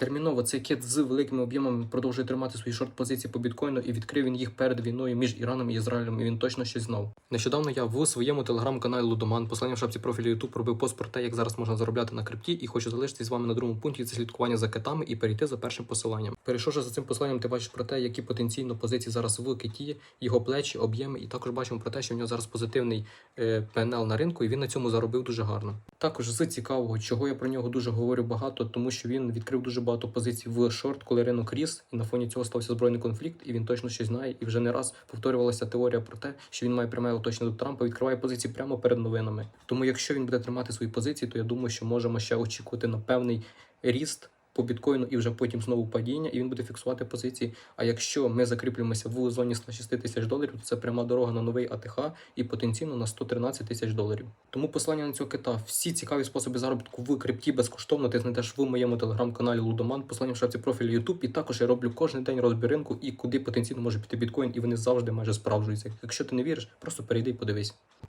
Терміново цей кит з великими об'ємами продовжує тримати свої шорт-позиції по біткоїну і відкрив він їх перед війною між Іраном і Ізраїлем, і він точно щось знав. Нещодавно я в своєму телеграм-каналі Лудоман, посилання в шапці профілю YouTube, робив пост про те, як зараз можна заробляти на крипті, і хочу залишитись з вами на другому пункті це слідкування за китами і перейти за першим посиланням. Перейшовши за цим посиланням, ти бачиш про те, які потенційно позиції зараз в киті, його плечі, об'єми, і також бачимо про те, що в нього зараз позитивний е, ПНЛ на ринку, і він на цьому заробив дуже гарно. Також з цікавого, чого я про нього дуже говорю багато, тому що він відкрив дуже багато позицій в шорт, коли ринок ріс, і на фоні цього стався збройний конфлікт, і він точно щось знає. І вже не раз повторювалася теорія про те, що він має пряме оточення до Трампа, відкриває позиції прямо перед новинами. Тому, якщо він буде тримати свої позиції, то я думаю, що можемо ще очікувати на певний ріст. По біткоїну і вже потім знову падіння, і він буде фіксувати позиції. А якщо ми закріплюємося в зоні 106 тисяч доларів, то це пряма дорога на новий АТХ і потенційно на 113 тисяч доларів. Тому послання на цього кита, всі цікаві способи заробітку в крипті безкоштовно ти знайдеш в моєму телеграм-каналі Лудоман, послання в шапці профілю YouTube, і також я роблю кожен день розбір ринку і куди потенційно може піти біткоін, і вони завжди майже справджуються. Якщо ти не віриш, просто перейди і подивись.